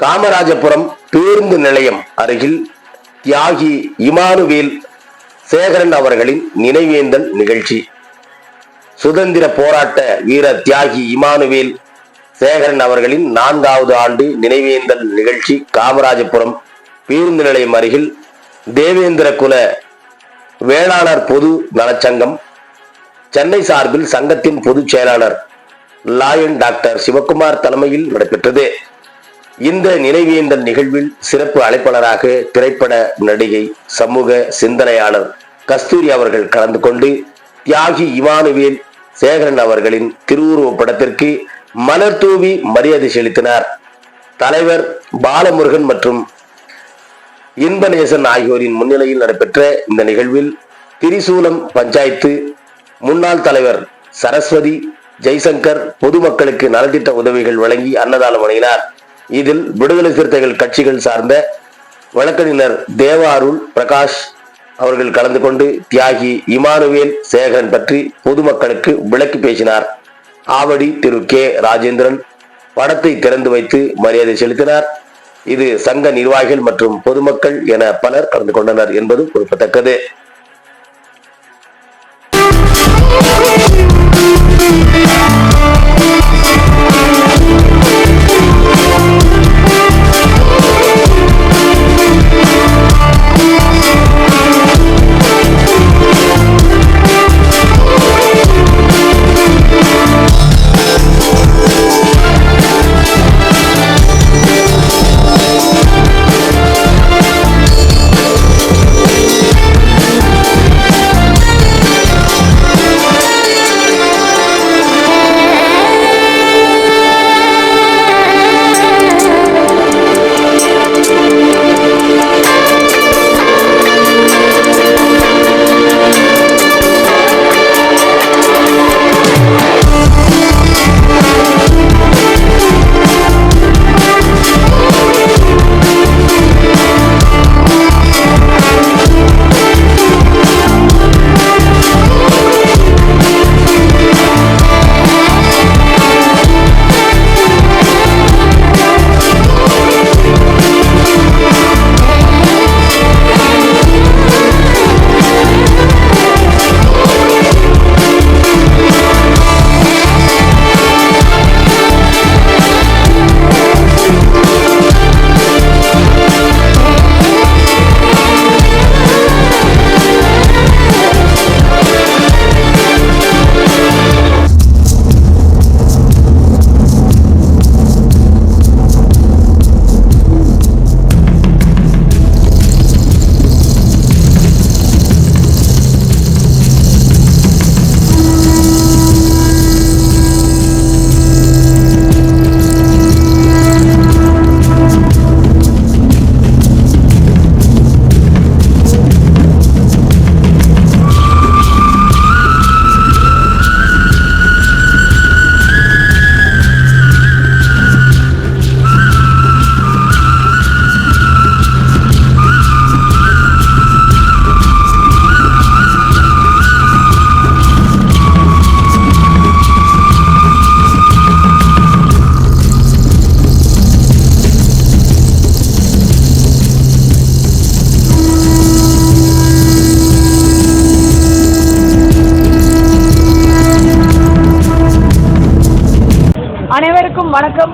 காமராஜபுரம் பேருந்து நிலையம் அருகில் தியாகி இமானுவேல் சேகரன் அவர்களின் நினைவேந்தல் நிகழ்ச்சி. சுதந்திர போராட்ட வீர தியாகி இமானுவேல் சேகரன் அவர்களின் நான்காவது ஆண்டு நினைவேந்தல் நிகழ்ச்சி காமராஜபுரம் பேருந்து நிலையம் அருகில் தேவேந்திர குல வேளாளர் பொது நலச்சங்கம் சென்னை சார்பில் சங்கத்தின் பொதுச் செயலாளர் லாயன் டாக்டர் சிவகுமார் தலைமையில் நடைபெற்றது. இந்த நினைவேந்தல் நிகழ்வில் சிறப்பு அழைப்பாளராக திரைப்பட நடிகை சமூக சிந்தனையாளர் கஸ்தூரி அவர்கள் கலந்து கொண்டு தியாகி இவானுவேல் சேகரன் அவர்களின் திருவுருவப் படத்திற்கு மலர் தூவி மரியாதை செலுத்தினார். தலைவர் பாலமுருகன் மற்றும் இன்பநேசன் ஆகியோரின் முன்னிலையில் நடைபெற்ற இந்த நிகழ்வில் திரிசூலம் பஞ்சாயத்து முன்னாள் தலைவர் சரஸ்வதி ஜெய்சங்கர் பொதுமக்களுக்கு நலத்திட்ட உதவிகள் வழங்கி அன்னதானம் வழங்கினார். இதில் விடுதலை சிறுத்தைகள் கட்சிகள் சார்ந்த வழக்கறிஞர் தேவாருள் பிரகாஷ் அவர்கள் கலந்து கொண்டு தியாகி இமானுவேல் சேகரன் பற்றி பொதுமக்களுக்கு விளக்கி பேசினார். ஆவடி திரு கே. ராஜேந்திரன் படத்தை திறந்து வைத்து மரியாதை செலுத்தினார். இது சங்க நிர்வாகிகள் மற்றும் பொதுமக்கள் என பலர் கலந்து கொண்டனர் என்பது குறிப்பிடத்தக்கது. அனைவருக்கும் வணக்கம்.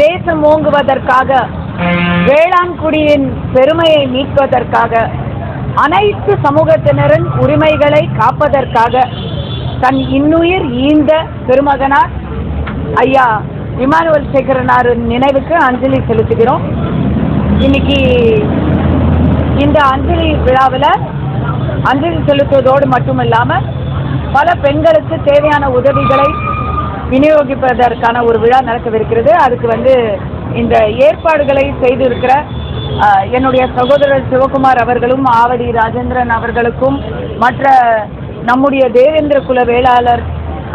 தேசம் ஓங்குவதற்காக வேளாண்குடியின் பெருமையை மீட்பதற்காக அனைத்து சமூகத்தினரின் உரிமைகளை காப்பதற்காக தன் இன்னுயிர் ஈந்த பெருமகனார் ஐயா இமானுவல் சேகரனாரின் நினைவுக்கு அஞ்சலி செலுத்துகிறோம். இன்னைக்கு இந்த அஞ்சலி விழாவில் அஞ்சலி செலுத்துவதோடு மட்டும் இல்லாமல் பல பெண்களுக்கு தேவையான உதவிகளை விநியோகிப்பதற்கான ஒரு விழா நடக்கவிருக்கிறது. அதுக்கு வந்து இந்த ஏற்பாடுகளை செய்திருக்கிற என்னுடைய சகோதரர் சிவகுமார் அவர்களும் ஆவடி ராஜேந்திரன் அவர்களுக்கும் மற்ற நம்முடைய தேவேந்திர குல வேளாளர்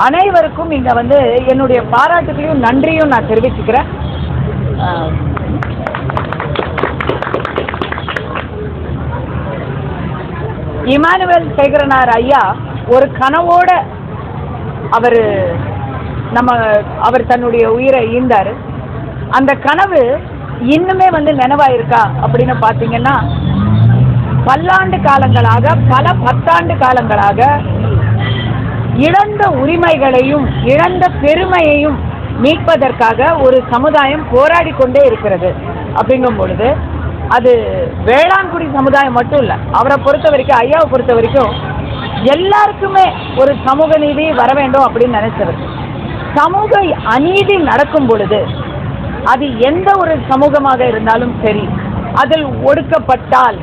அனைவருக்கும் இங்க வந்து என்னுடைய பாராட்டுகளையும் நன்றியும் நான் தெரிவிச்சுக்கிறேன். இமானுவேல் சேகரனார் ஐயா ஒரு கனவோட அவர் நம்ம அவர் தன்னுடைய உயிரை ஈந்தார். அந்த கனவு இன்னுமே வந்து நினைவாயிருக்கா அப்படின்னு பார்த்தீங்கன்னா பல்லாண்டு காலங்களாக பல பத்தாண்டு காலங்களாக இழந்த உரிமைகளையும் இழந்த பெருமையையும் மீட்பதற்காக ஒரு சமுதாயம் போராடி கொண்டே இருக்கிறது. அப்படிங்கும் பொழுது அது வேளாண்குடி சமுதாயம் மட்டும் இல்லை அவரை பொறுத்த வரைக்கும் ஐயாவை பொறுத்த வரைக்கும் எல்லாருக்குமே ஒரு சமூக நீதி வர வேண்டும் அப்படின்னு நினைச்சவர் சமூக அநீதி நடக்கும் பொழுது அது எந்த ஒரு சமூகமாக இருந்தாலும் சரி அதில் ஒடுக்கப்பட்டால்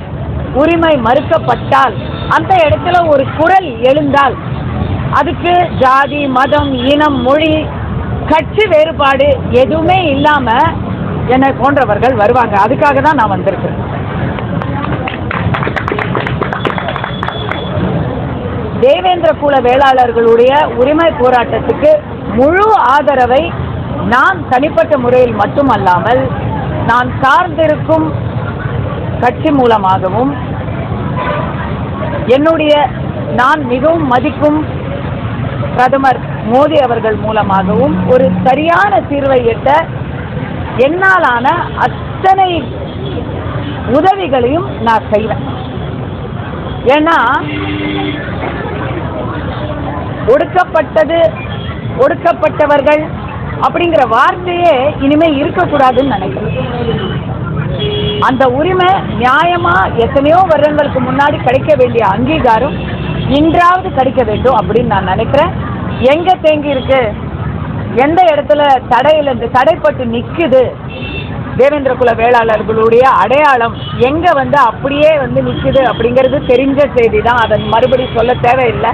உரிமை மறுக்கப்பட்டால் அந்த இடத்துல ஒரு குரல் எழுந்தால் அதுக்கு ஜாதி மதம் இனம் மொழி கட்சி வேறுபாடு எதுவுமே இல்லாம என்னை போன்றவர்கள் வருவாங்க. அதுக்காக தான் நான் வந்திருக்கேன் தேவேந்திர குல வேளாளர்களுடைய உரிமை போராட்டத்துக்கு முழு ஆதரவை நான் தனிப்பட்ட முறையில் மட்டுமல்லாமல் நான் சார்ந்திருக்கும் கட்சி மூலமாகவும் என்னுடைய நான் மிகவும் மதிக்கும் பிரதமர் மோடி அவர்கள் மூலமாகவும் ஒரு சரியான தீர்வை எட்ட என்னாலான அத்தனை உதவிகளையும் நான் செய்வேன். ஏன்னா ஒடுக்கப்பட்டது ஒடுக்கப்பட்டவர்கள் அப்படிங்கிற வார்த்தையே இனிமே இருக்கக்கூடாதுன்னு நினைக்கிறேன். அந்த உரிமை நியாயமா எத்தனையோ வருடங்களுக்கு முன்னாடி கிடைக்க வேண்டிய அங்கீகாரம் இன்றாவது கிடைக்க வேண்டும் அப்படின்னு நான் நினைக்கிறேன். எங்க தேங்கி இருக்கு? எந்த இடத்துல தடையில இருந்து தடைப்பட்டு நிக்குது? தேவேந்திர குல வேளாளர்களுடைய அடையாளம் எங்க வந்து அப்படியே வந்து நிக்குது அப்படிங்கிறது தெரிஞ்ச செய்தி தான் அதை மறுபடி சொல்ல தேவையில்லை.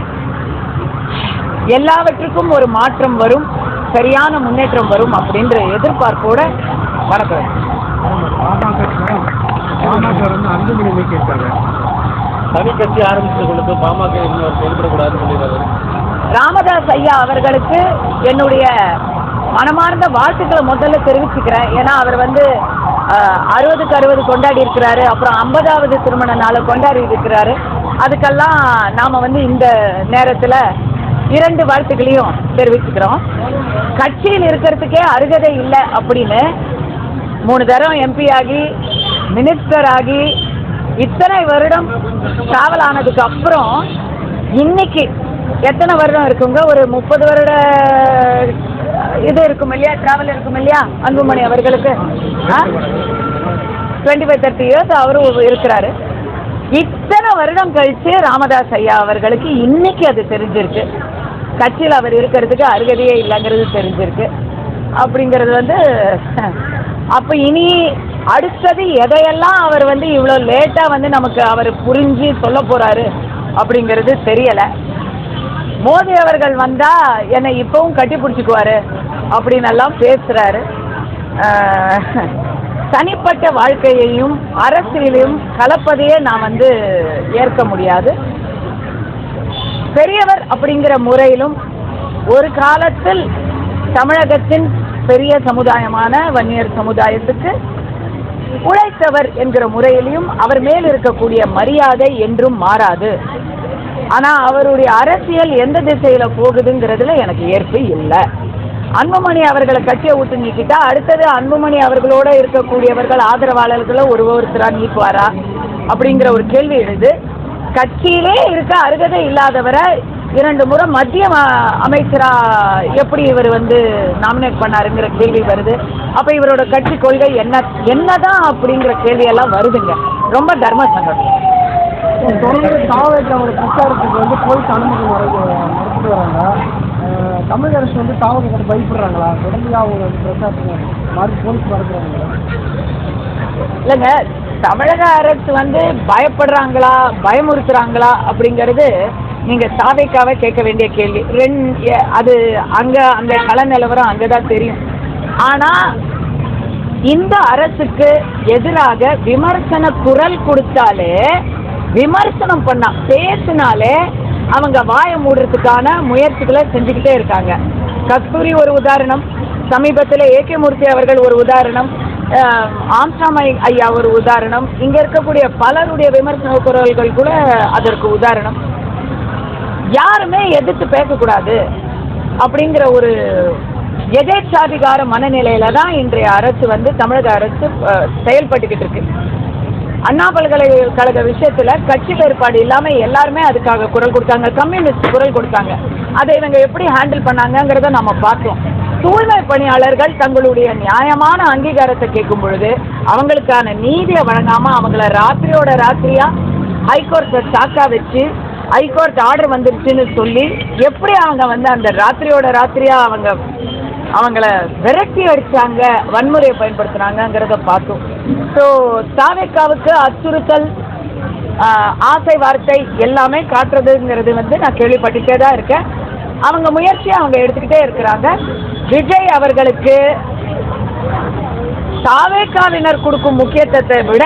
எல்லாவற்றுக்கும் ஒரு மாற்றம் வரும் சரியான முன்னேற்றம் வரும் அப்படின்ற எதிர்பார்ப்போட வணக்கம் தனி கட்சி ஆரம்பிச்சவங்களுக்கு பாமக செயல்படக்கூடாதுன்னு சொல்லிடுறாரு ராமதாஸ் ஐயா அவர்களுக்கு என்னுடைய மனமார்ந்த வாழ்த்துக்களை முதல்ல தெரிவிச்சுக்கிறேன். ஏன்னா அவர் வந்து அறுபதுக்கு அறுபது கொண்டாடி இருக்கிறாரு அப்புறம் ஐம்பதாவது திருமண நாளை கொண்டாடி இருக்கிறாரு. அதுக்கெல்லாம் நாம் வந்து இந்த நேரத்தில் இரண்டு வாழ்த்துக்களையும் தெரிவிச்சுக்கிறோம். கட்சியில் இருக்கிறதுக்கே அருகதை இல்லை அப்படின்னு மூணு தரம் எம்பி ஆகி மினிஸ்டர் ஆகி இத்தனை வருடம் டிராவல் ஆனதுக்கு அப்புறம் இன்னைக்கு எத்தனை வருடம் இருக்குங்க? ஒரு முப்பது வருட இது இருக்கும் இல்லையா? டிராவல் இருக்கும் இல்லையா? அன்புமணி அவர்களுக்கு? டுவெண்ட்டி ஃபைவ் தேர்ட்டி இயர்ஸ் அவரும் இருக்கிறாரு. இத்தனை வருடம் கழிச்சு ராமதாஸ் ஐயா அவர்களுக்கு இன்னைக்கு அது தெரிஞ்சிருக்கு. கட்சியில் அவர் இருக்கிறதுக்கு அருகதையே இல்லைங்கிறது தெரிஞ்சிருக்கு. அப்படிங்கிறது வந்து அப்போ இனி அடுத்தது எதையெல்லாம் அவர் வந்து இவ்வளோ லேட்டாக வந்து நமக்கு அவர் புரிஞ்சு சொல்ல போகிறாரு அப்படிங்கிறது தெரியலை. மோடி அவர்கள் வந்தால் என்னை இப்போவும் கட்டி பிடிச்சிக்குவாரு அப்படின்னு எல்லாம் பேசுகிறாரு தனிப்பட்ட வாழ்க்கையையும் அரசியலையும் கலப்பதையே நான் வந்து ஏற்க முடியாது. பெரியவர் அப்படிங்கிற முறையிலும் ஒரு காலத்தில் தமிழகத்தின் பெரிய சமுதாயமான வன்னியர் சமுதாயத்துக்கு உழைத்தவர் என்கிற முறையிலையும் அவர் மேல் இருக்கக்கூடிய மரியாதை என்றும் மாறாது. ஆனா அவருடைய அரசியல் எந்த திசையில போகுதுங்கிறதுல எனக்கு ஏற்பு இல்லை. அன்புமணி அவர்களை கட்சியை விட்டு நீக்கிட்டா அடுத்தது அன்புமணி அவர்களோட இருக்கக்கூடியவர்கள் ஆதரவாளர்களை ஒரு ஒருத்தரா நீக்குவாரா அப்படிங்கிற ஒரு கேள்வி எழுது. கட்சியிலே இருக்க அருகதை இல்லாதவரை இரண்டு முறை மத்திய அமைச்சரா எப்படி இவர் வந்து நாமினேட் பண்ணாருங்கிற கேள்வி வருது. அப்ப இவரோட கட்சி கொள்கை என்ன என்னதான் அப்படிங்கிற கேள்வி எல்லாம் வருதுங்க. ரொம்ப தர்ம சங்கம். தொடர்ந்து தாவகத்தோட பிரச்சாரத்துக்கு வந்து போலீஸ் அனுமதி வராங்க. தமிழக அரசு வந்து தாவகத்தை பயப்படுறாங்களா? தொடர்ந்து அவங்க வந்து மாதிரி போலீஸ் மறுக்கிறாங்களா இல்லைங்க தமிழக அரசு வந்து பயப்படுறாங்களா பயமுறுத்துறாங்களா அப்படிங்கிறது நீங்கள் சாவைக்காவை கேட்க வேண்டிய கேள்வி. ரெண் அது அங்கே அந்த கள நிலவரம் அங்கே தான் தெரியும். ஆனால் இந்த அரசுக்கு எதிராக விமர்சன குரல் கொடுத்தாலே விமர்சனம் பண்ணா பேசினாலே அவங்க வாயை மூடுறதுக்கான முயற்சிகளை செஞ்சுக்கிட்டே இருக்காங்க. கஸ்தூரி ஒரு உதாரணம் சமீபத்தில் ஏகே மூர்த்தி அவர்கள் ஒரு உதாரணம் ஆம்சாம் ஐயா ஒரு உதாரணம் இங்கே இருக்கக்கூடிய பலருடைய விமர்சன குரல்கள் கூட அதற்கு உதாரணம். யாருமே எதிர்த்து பேசக்கூடாது அப்படிங்கிற ஒரு எதேச்சாதிகார மனநிலையில தான் இன்றைய அரசு வந்து தமிழக அரசு செயல்பட்டுக்கிட்டு இருக்கு. அண்ணா பல்கலைக்கழக விஷயத்துல கட்சி வேறுபாடு இல்லாம எல்லாருமே அதுக்காக குரல் கொடுத்தாங்க. கம்யூனிஸ்ட் குரல் கொடுத்தாங்க. அதை இவங்க எப்படி ஹேண்டில் பண்ணாங்கங்கிறத நம்ம பார்த்தோம் தூய்மை பணியாளர்கள் தங்களுடைய நியாயமான அங்கீகாரத்தை கேட்கும் பொழுது அவங்களுக்கான நீதியை வழங்காம அவங்கள ராத்திரியோட ராத்திரியா ஹைகோர்ட்டை சாக்கா வச்சு ஹைகோர்ட் ஆர்டர் வந்துருச்சுன்னு சொல்லி எப்படி அவங்க வந்து அந்த ராத்திரியோட ராத்திரியா அவங்க அவங்கள விரட்டி அடிச்சாங்க வன்முறையை பயன்படுத்துனாங்கங்கிறத பார்த்தோம். ஸோ தாவேக்காவுக்கு அச்சுறுத்தல் ஆசை வார்த்தை எல்லாமே காட்டுறதுங்கிறது வந்து நான் கேள்விப்பட்டுட்டே தான் இருக்கேன். அவங்க முயற்சியை அவங்க எடுத்துக்கிட்டே இருக்கிறாங்க. விஜய் அவர்களுக்கு தாவேக்காவினர் கொடுக்கும் முக்கியத்துவத்தை விட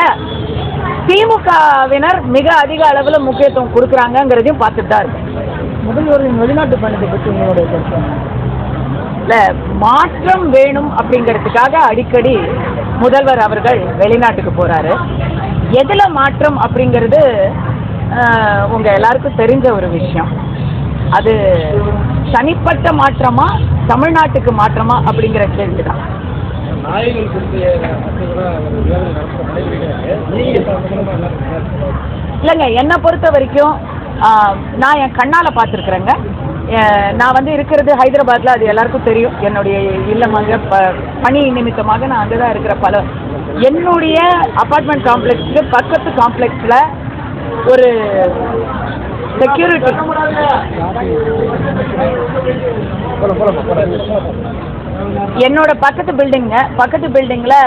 திமுகவினர் மிக அதிக அளவில் முக்கியத்துவம் கொடுக்குறாங்கங்கிறதையும் பார்த்துட்டு தான் இருக்கேன். முதல்வரின் வெளிநாட்டு பயணத்தை பற்றி உங்களுடைய இல்ல மாற்றம் வேணும் அப்படிங்கிறதுக்காக அடிக்கடி முதல்வர் அவர்கள் வெளிநாட்டுக்கு போறாரு. எதுல மாற்றம் அப்படிங்கிறது உங்கள் உங்க எல்லாருக்கும் தெரிஞ்ச ஒரு விஷயம். அது தனிப்பட்ட மாற்றமா தமிழ்நாட்டுக்கு மாற்றமா அப்படிங்கிற கேள்விதான். இல்லைங்க என்னை பொறுத்த வரைக்கும் நான் என் கண்ணால் பார்த்துருக்குறேங்க. நான் வந்து இருக்கிறது ஹைதராபாத்தில் அது எல்லாருக்கும் தெரியும். என்னுடைய இல்லமாக ப பணி நிமித்தமாக நான் அங்கே தான் இருக்கிற பல என்னுடைய அப்பார்ட்மெண்ட் காம்ப்ளெக்ஸுக்கு பக்கத்து காம்ப்ளெக்ஸில் ஒரு செக்யூரிட்டி என்னோட பக்கத்து பில்டிங்க பக்கத்து பில்டிங்கில்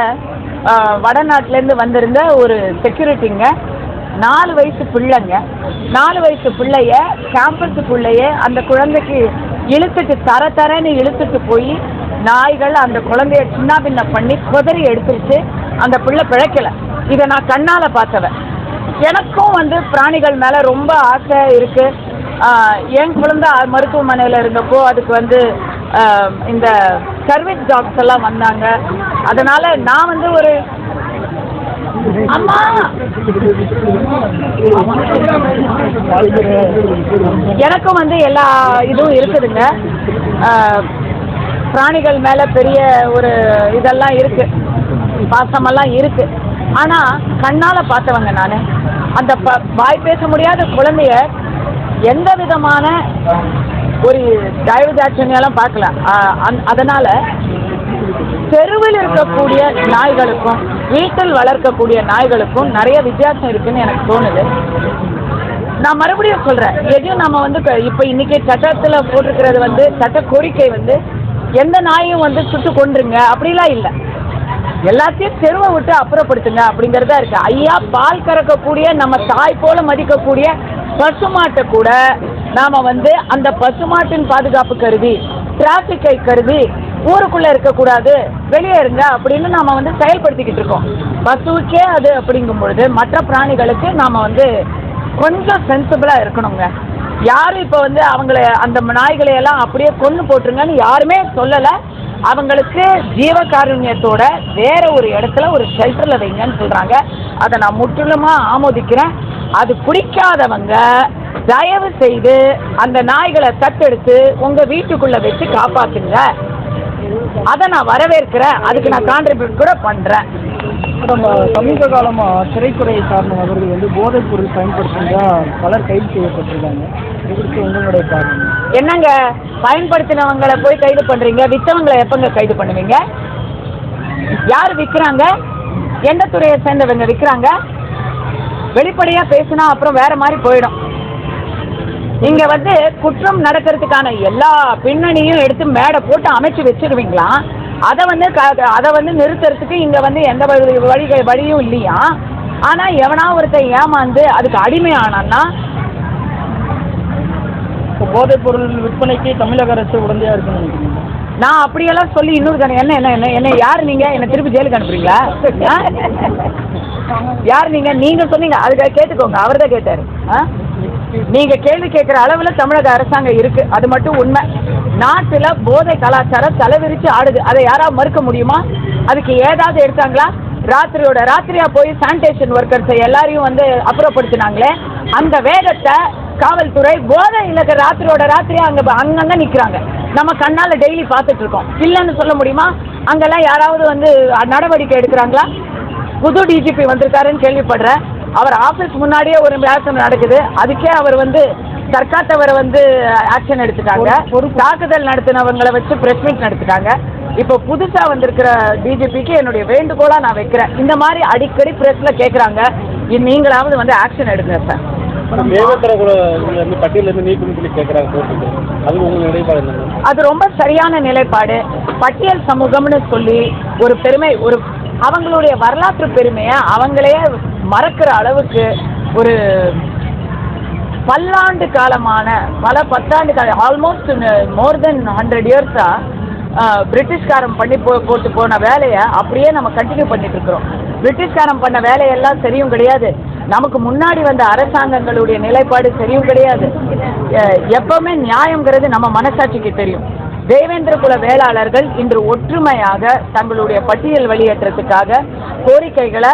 வடநாட்டிலேருந்து வந்திருந்த ஒரு செக்யூரிட்டிங்க நாலு வயசு பிள்ளைங்க. நாலு வயசு பிள்ளைய கேம்பஸுக்குள்ளேயே அந்த குழந்தைக்கு இழுத்துட்டு தர தரன்னு இழுத்துட்டு போய் நாய்கள் அந்த குழந்தைய சின்ன பின்ன பண்ணி குதறி எடுத்துருச்சு. அந்த பிள்ளை பிழைக்கல. இதை நான் கண்ணால் பார்த்தவன். எனக்கும் வந்து பிராணிகள் மேலே ரொம்ப ஆசை இருக்குது என் குழந்தை மருத்துவமனையில் இருந்தப்போ அதுக்கு வந்து இந்த சர்வீஸ் டாக்ஸ் எல்லாம் வந்தாங்க. அதனால நான் வந்து ஒரு அம்மா! எனக்கும் வந்து எல்லா இதுவும் இருக்குதுங்க. பிராணிகள் மேல பெரிய ஒரு இதெல்லாம் இருக்கு. பாசமெல்லாம் இருக்கு. ஆனா கண்ணால பார்த்தவங்க நானு. அந்த ப- வாய் பேச முடியாத குழந்தைய எந்த விதமான ஒரு தயவு தாட்சணியெல்லாம் பார்க்கல. அதனால தெருவில் இருக்கக்கூடிய நாய்களுக்கும் வீட்டில் வளர்க்கக்கூடிய நாய்களுக்கும் நிறைய வித்தியாசம் இருக்குன்னு எனக்கு தோணுது. நான் மறுபடியும் சொல்கிறேன் எதையும் நம்ம வந்து இப்போ இப்ப இன்னைக்கு சட்டத்தில் போட்டிருக்கிறது வந்து சட்ட கோரிக்கை வந்து எந்த நாயும் வந்து சுட்டு கொண்டுருங்க அப்படிலாம் இல்லை. எல்லாத்தையும் தெருவை விட்டு அப்புறப்படுத்துங்க அப்படிங்கிறதா இருக்கு. ஐயா பால் கறக்கக்கூடிய நம்ம தாய் போல மதிக்கக்கூடிய பசுமாட்டை கூட நாம வந்து அந்த பசுமாட்டின் பாதுகாப்பு கருதி டிராபிக்கை கருதி ஊருக்குள்ளே இருக்கக்கூடாது வெளியே இருங்க அப்படின்னு நாம் வந்து செயல்படுத்திக்கிட்டு இருக்கோம். பசுவுக்கே அது அப்படிங்கும் பொழுது மற்ற பிராணிகளுக்கு நாம் வந்து கொஞ்சம் சென்சிபிளாக இருக்கணுங்க. யாரும் இப்போ வந்து அவங்கள அந்த நாய்களை எல்லாம் அப்படியே கொன்று போட்டுருங்கன்னு யாருமே சொல்லலை. அவங்களுக்கு ஜீவகாருண்யத்தோட வேற ஒரு இடத்துல ஒரு ஷெல்டரில் வைங்கன்னு சொல்கிறாங்க அதை நான் முற்றிலுமாக ஆமோதிக்கிறேன். அது பிடிக்காதவங்க தயவு செய்து அந்த நாய்களை தத்தெடுத்து உங்கள் வீட்டுக்குள்ளே வச்சு காப்பாற்றுங்க அதை நான் வரவேற்கிறேன். அதுக்கு நான் கான்ட்ரிபியூட் கூட பண்றேன். நம்ம சமீப காலமா திரைத்துறை சார்ந்த நபர்கள் வந்து போதைப் பொருள் பயன்படுத்துறதா பலர் கைது செய்யப்பட்டிருக்காங்க. இது குறித்து உங்களுடைய பார்வை என்னங்க? பயன்படுத்தினவங்களை போய் கைது பண்றீங்க? வித்தவங்களை எப்பங்க கைது பண்ணுவீங்க? யார் விற்கிறாங்க எந்த துறையை சேர்ந்தவங்க விற்கிறாங்க வெளிப்படையா பேசினா அப்புறம் வேற மாதிரி போயிடும். இங்க வந்து குற்றம் நடக்கிறதுக்கான எல்லா பின்னணியும் எடுத்து மேடை போட்டு அமைச்சு வச்சிருவீங்களா? அதை வந்து அதை வந்து நிறுத்துறதுக்கு இங்க வந்து எந்த வழி வழி வழியும் இல்லையா? ஆனா எவனா ஒருத்தன் ஏமாந்து அதுக்கு அடிமை இப்போ போதைப் பொருள் விற்பனைக்கு தமிழக அரசு உடந்தையா இருக்குன்னு நான் அப்படியெல்லாம் சொல்லி இன்னொரு தானே என்ன என்ன என்ன என்ன யார் நீங்க? என்ன திருப்பி ஜெயிலுக்கு அனுப்புறீங்களா? யார் நீங்க? நீங்க சொன்னீங்க. அதுக்கு கேட்டுக்கோங்க. அவர் தான் கேட்டாரு. ஆ? நீங்க கேள்வி கேட்கிற அளவுல தமிழக அரசாங்கம் இருக்கு. அது மட்டும் உண்மை. நாட்டுல போதை கலாச்சாரம் தலைவிரிச்சு ஆடுது. அதை யாராவது மறுக்க முடியுமா? அதுக்கு ஏதாவது எடுத்தாங்களா? ராத்திரியோட ராத்திரியா போய் சானிடேஷன் ஒர்க்கர்ஸ் எல்லாரையும் வந்து அப்புறப்படுத்தினாங்களே. அந்த வேகத்தை காவல்துறை போதை இல்லக்க ராத்திரியோட ராத்திரியா அங்க அங்கங்க நிக்கிறாங்க. நம்ம கண்ணால டெய்லி பார்த்துட்டு இருக்கோம். இல்லைன்னு சொல்ல முடியுமா? அங்கெல்லாம் யாராவது வந்து நடவடிக்கை எடுக்கிறாங்களா? புது டிஜிபி வந்திருக்காருன்னு கேள்விப்படுறேன். அவர் ஆபீஸ் முன்னாடியே ஒரு விளையாட்டு நடக்குது. அதுக்கே அவர் வந்து சர்க்காத்தவரை வந்து ஆக்ஷன் எடுத்துட்டாங்க. ஒரு தாக்குதல் நடத்தினவங்களை வச்சு பிரஸ் மீட் நடத்திட்டாங்க. இப்போ புதுசா வந்திருக்கிற டிஜிபிக்கு என்னுடைய வேண்டுகோளா நான் வைக்கிறேன். இந்த மாதிரி அடிக்கடி பிரஸ்ல கேக்குறாங்க. இ- நீங்களாவது வந்து ஆக்ஷன் எடுங்க சார் கேட்குறாங்க அது ரொம்ப சரியான நிலைப்பாடு. பட்டியல் சமூகம்னு சொல்லி ஒரு பெருமை ஒரு அவங்களுடைய வரலாற்று பெருமையை அவங்களே மறக்கிற அளவுக்கு ஒரு பல்லாண்டு காலமான பல பத்தாண்டு கால ஆல்மோஸ்ட் மோர் தென் ஹண்ட்ரட் இயர்ஸாக பிரிட்டிஷ்காரன் பண்ணி போ போட்டு போன வேலையை அப்படியே நம்ம கண்டினியூ பண்ணிட்டு இருக்கிறோம். பிரிட்டிஷ்காரன் பண்ண வேலையெல்லாம் சரியும் கிடையாது. நமக்கு முன்னாடி வந்த அரசாங்கங்களுடைய நிலைப்பாடு சரியும் கிடையாது. எப்பவுமே நியாயங்கிறது நம்ம மனசாட்சிக்கு தெரியும். தேவேந்திர குல வேளாளர்கள் இன்று ஒற்றுமையாக தங்களுடைய பட்டியல் வெளியேற்றத்துக்காக கோரிக்கைகளை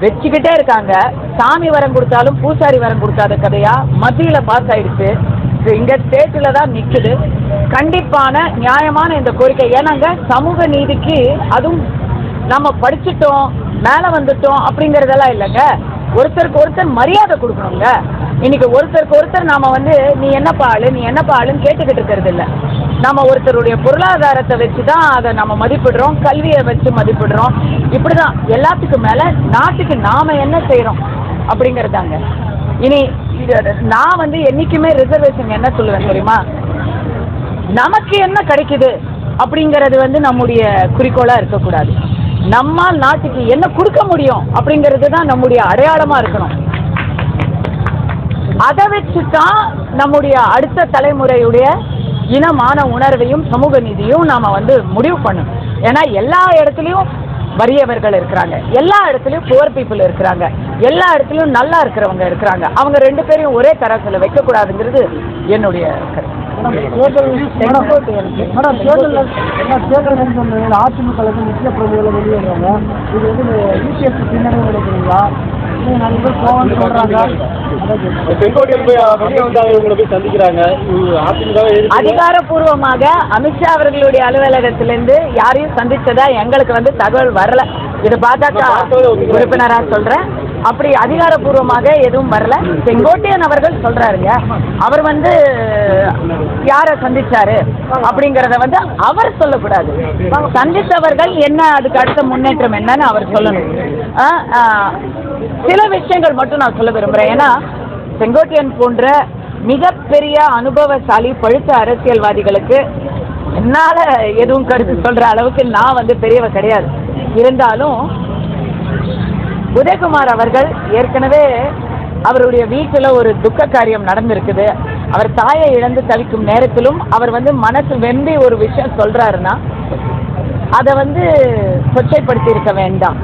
வச்சுக்கிட்டே இருக்காங்க. சாமி வரம் கொடுத்தாலும் பூசாரி வரம் கொடுக்காத கதையா மத்தியில பாஸ் ஆயிடுச்சு. இங்க ஸ்டேட்டில் தான் நிற்குது கண்டிப்பான நியாயமான இந்த கோரிக்கை. ஏன்னாங்க சமூக நீதிக்கு அதுவும் நம்ம படிச்சுட்டோம் மேலே வந்துட்டோம் அப்படிங்கிறதெல்லாம் இல்லைங்க. ஒருத்தருக்கு ஒருத்தர் மரியாதை கொடுக்கணுங்க. இன்னைக்கு ஒருத்தருக்கு ஒருத்தர் நாம வந்து நீ என்னப்பா ஆளு? நீ என்னப்பா ஆளுன்னு கேட்டுக்கிட்டு இருக்கிறது இல்லை. நம்ம ஒருத்தருடைய பொருளாதாரத்தை வச்சு தான் அதை நம்ம மதிப்பிடுறோம் கல்வியை வச்சு மதிப்பிடுறோம். இப்படிதான் எல்லாத்துக்கும் மேல நாட்டுக்கு நாம என்ன செய்கிறோம் அப்படிங்கறதாங்க. இனி இது நான் வந்து என்னைக்குமே ரிசர்வேஷன் என்ன சொல்லுவேன் தெரியுமா? நமக்கு என்ன கிடைக்குது அப்படிங்கிறது வந்து நம்முடைய குறிக்கோளா இருக்கக்கூடாது. நம்மால் நாட்டுக்கு என்ன கொடுக்க முடியும் அப்படிங்கிறது தான் நம்முடைய அடையாளமா இருக்கணும். அதை வச்சு தான் நம்முடைய அடுத்த தலைமுறையுடைய இனமான உணர்வையும் சமூக நீதியும் நாம வந்து முடிவு பண்ணணும். ஏன்னா எல்லா இடத்துலையும் வறியவர்கள் இருக்கிறாங்க. எல்லா இடத்துலையும் புவர் பீப்புள் இருக்கிறாங்க. எல்லா இடத்துலையும் நல்லா இருக்கிறவங்க இருக்கிறாங்க. அவங்க ரெண்டு பேரையும் ஒரே தரத்தில் வைக்கக்கூடாதுங்கிறது என்னுடைய கருத்து. மேடம் மேடம் அதிமுக அதிகாரப்பூர்வமாக அமித்ஷா அவர்களுடைய அலுவலகத்திலிருந்து யாரையும் சந்திச்சதா எங்களுக்கு வந்து தகவல் வரல. இது பாஜக உறுப்பினரா சொல்றேன். அப்படி அதிகாரப்பூர்வமாக எதுவும் வரல. செங்கோட்டையன் அவர்கள் சொல்றாருங்க. அவர் வந்து யாரை சந்திச்சாரு? அப்படிங்கறத வந்து அவர் சொல்லக்கூடாது. சந்தித்தவர்கள் என்ன அதுக்கு அடுத்த முன்னேற்றம் என்னன்னு அவர் சொல்லணும். ஆ, ஆ, சில விஷயங்கள் மட்டும் நான் சொல்ல விரும்புறேன். ஏன்னா செங்கோட்டையன் போன்ற மிகப்பெரிய அனுபவசாலி பழுத்த அரசியல்வாதிகளுக்கு என்னால எதுவும் கருத்து சொல்ற அளவுக்கு நான் வந்து பெரியவ கிடையாது. இருந்தாலும் உதயகுமார் அவர்கள் ஏற்கனவே அவருடைய வீட்டில் ஒரு துக்க காரியம் நடந்திருக்குது. அவர் தாயை இழந்து தவிக்கும் நேரத்திலும் அவர் வந்து மனசு வெம்பி ஒரு விஷயம் சொல்கிறாருன்னா அதை வந்து சொச்சைப்படுத்தி இருக்க வேண்டாம்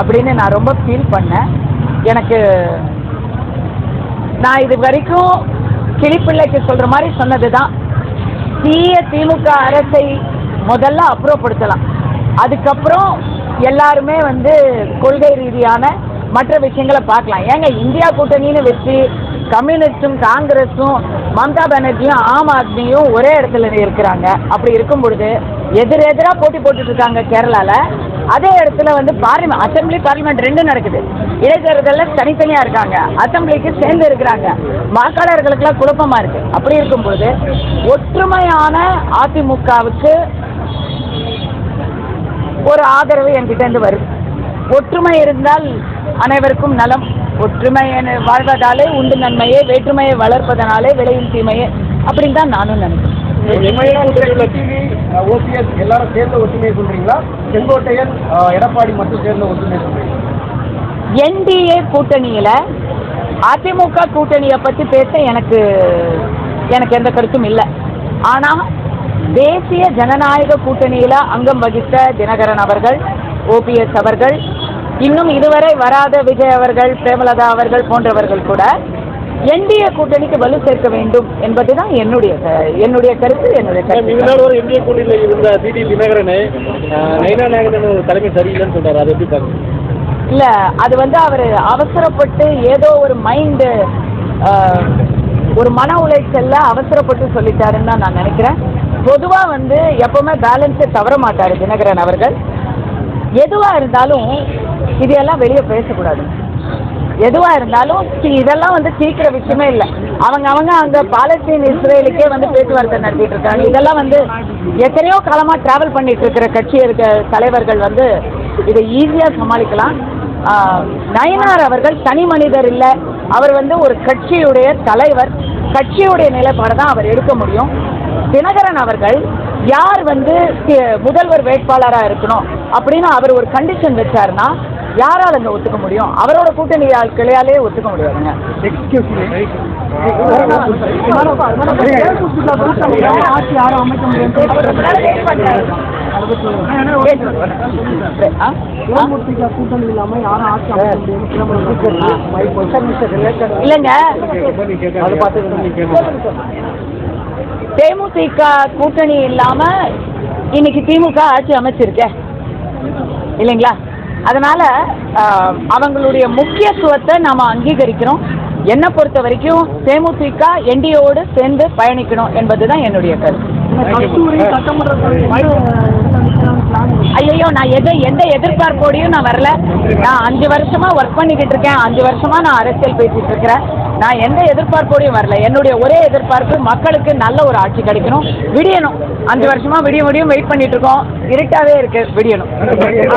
அப்படின்னு நான் ரொம்ப ஃபீல் பண்ணேன். எனக்கு நான் இது வரைக்கும் கிளிப்பிள்ளைக்கு சொல்கிற மாதிரி சொன்னது தான் தீய திமுக அரசை முதல்ல அப்புறப்படுத்தலாம். அதுக்கப்புறம் எல்லாருமே வந்து கொள்கை ரீதியான மற்ற விஷயங்களை பார்க்கலாம். ஏங்க இந்தியா கூட்டணின்னு வச்சு கம்யூனிஸ்டும் காங்கிரஸும் மம்தா பானர்ஜியும் ஆம் ஆத்மியும் ஒரே இடத்துல இருக்கிறாங்க. அப்படி இருக்கும் பொழுது எதிரெதிராக போட்டி போட்டுட்டு இருக்காங்க கேரளால. அதே இடத்துல வந்து பார்லிமெண்ட் அசெம்பிளி பார்லிமெண்ட் ரெண்டும் நடக்குது. இடைத்தேர்தலில் தனித்தனியா இருக்காங்க. அசம்பிளிக்கு சேர்ந்து இருக்கிறாங்க. வாக்காளர்களுக்கெல்லாம் குழப்பமா இருக்கு. அப்படி இருக்கும்போது ஒற்றுமையான அதிமுகவுக்கு ஒரு ஆதரவு என்கிட்ட இருந்து வருது ஒற்றுமை இருந்தால் அனைவருக்கும் நலம். ஒற்றுமை வாழ்வதாலே உண்டு நன்மையே வேற்றுமையை வளர்ப்பதனாலே விளையும் தீமையே அப்படின்னு தான் நானும் நினைக்கிறேன். ஓபிஎஸ் எல்லாரும் சேர்ந்த ஒற்றுமையை சொல்றீங்களா? செங்கோட்டையன் எடப்பாடி மட்டும் சேர்ந்த ஒற்றுமையை சொல்றீங்களா? என்டிஏ கூட்டணியில அதிமுக கூட்டணியை பத்தி பேச எனக்கு எனக்கு எந்த கருத்தும் இல்லை. ஆனா தேசிய ஜனநாயக கூட்டணியில அங்கம் வகித்த தினகரன் அவர்கள் ஓபிஎஸ் அவர்கள் இன்னும் இதுவரை வராத விஜய் அவர்கள் பிரேமலதா அவர்கள் போன்றவர்கள் கூட என்டிஏ கூட்டணிக்கு வலு சேர்க்க வேண்டும் என்பதுதான் என்னுடைய என்னுடைய கருத்து என்னுடைய கருத்து. ஒரு இந்திய கூட்டணியில் இருந்த டிடி தினகரனை நயினா நாயகன் தலைமை சரியில்லைன்னு சொல்றாரு. அதை எப்படி பாருங்க இல்ல அது வந்து அவர் அவசரப்பட்டு ஏதோ ஒரு மைண்டு ஒரு மன உளைச்சல்ல அவசரப்பட்டு சொல்லிட்டாருன்னு தான் நான் நினைக்கிறேன். பொதுவாக வந்து எப்பவுமே பேலன்ஸை தவற மாட்டார் தினகரன் அவர்கள். எதுவாக இருந்தாலும் இதையெல்லாம் வெளியே பேசக்கூடாது. எதுவாக இருந்தாலும் இதெல்லாம் வந்து சீக்கிர விஷயமே இல்லை. அவங்க அவங்க அந்த பாலஸ்தீன் இஸ்ரேலுக்கே வந்து பேச்சுவார்த்தை நடத்திட்டு இருக்காங்க. இதெல்லாம் வந்து எத்தனையோ காலமாக டிராவல் பண்ணிட்டு இருக்கிற கட்சி இருக்க தலைவர்கள் வந்து இதை ஈஸியாக சமாளிக்கலாம். நயனார் அவர்கள் தனி மனிதர் இல்லை. அவர் வந்து ஒரு கட்சியுடைய தலைவர். கட்சியுடைய நிலைப்பாடு தான் அவர் எடுக்க முடியும். தினகரன் அவர்கள் யார் வந்து முதல்வர் வேட்பாளராக இருக்கணும் அப்படின்னு அவர் ஒரு கண்டிஷன் வச்சாருன்னா யாரால் அங்கே ஒத்துக்க முடியும்? அவரோட கூட்டணி கிளையாலே ஒத்துக்க முடியாதுங்க. இல்லைங்க அது பார்த்து தேமுதிக கூட்டணி இல்லாம இன்னைக்கு திமுக ஆட்சி அமைச்சிருக்க. இல்லைங்களா? அதனால அவங்களுடைய முக்கியத்துவத்தை நாம அங்கீகரிக்கிறோம். என்னை பொறுத்த வரைக்கும் தேமுதிக என்டிஓடு சேர்ந்து பயணிக்கணும் என்பதுதான் என்னுடைய கருத்து. ஐயோ நான் எதை எந்த எதிர்பார்ப்போடையும் நான் வரல. நான் அஞ்சு வருஷமா ஒர்க் பண்ணிக்கிட்டு இருக்கேன். அஞ்சு வருஷமா நான் அரசியல் பேசிட்டு இருக்கிறேன். நான் எந்த எதிர்பார்ப்போடையும் வரல. என்னுடைய ஒரே எதிர்பார்ப்பு மக்களுக்கு நல்ல ஒரு ஆட்சி கிடைக்கணும். விடியணும். அஞ்சு வருஷமா விடிய முடியும் வெயிட் பண்ணிட்டு இருக்கோம். இருட்டாவே இருக்கு. விடியணும்.